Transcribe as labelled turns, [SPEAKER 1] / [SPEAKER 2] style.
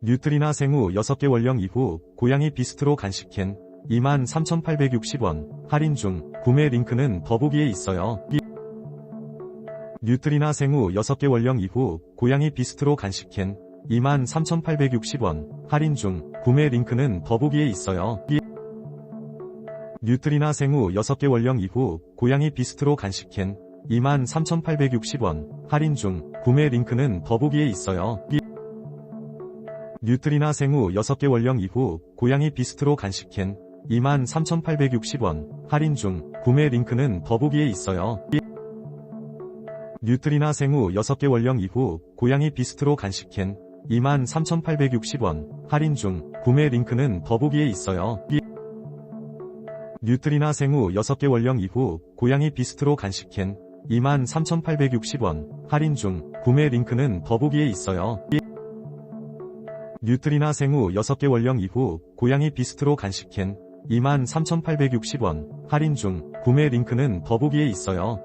[SPEAKER 1] 뉴트리나 생후 6개 원령 이후 고양이 비스트로 간식캔 23,860원 할인 중 구매 링크는 더보기에 있어요. 뉴트리나 생후 6개 원령 이후 고양이 비스트로 간식캔 23,860원 할인 중 구매 링크는 더보기에 있어요. 뉴트리나 생후 6개 원령 이후 고양이 비스트로 간식캔 23,860원 할인 중 구매 링크는 더보기에 있어요. 뉴트리나 생후 6개 원령 이후 고양이 비스트로 간식캔 23,860원 할인 중 구매 링크는 더보기에 있어요. 뉴트리나 생후 6개 원령 이후 고양이 비스트로 간식캔 23,860원 할인 중 구매 링크는 더보기에 있어요. 뉴트리나 생후 6개 원령 이후 고양이 비스트로 간식캔 23,860원 할인 중 구매 링크는 더보기에 있어요. 뉴트리나 생후 6개 원령 이후 고양이 비스트로 간식캔 23,860원 할인 중 구매 링크는 더보기에 있어요.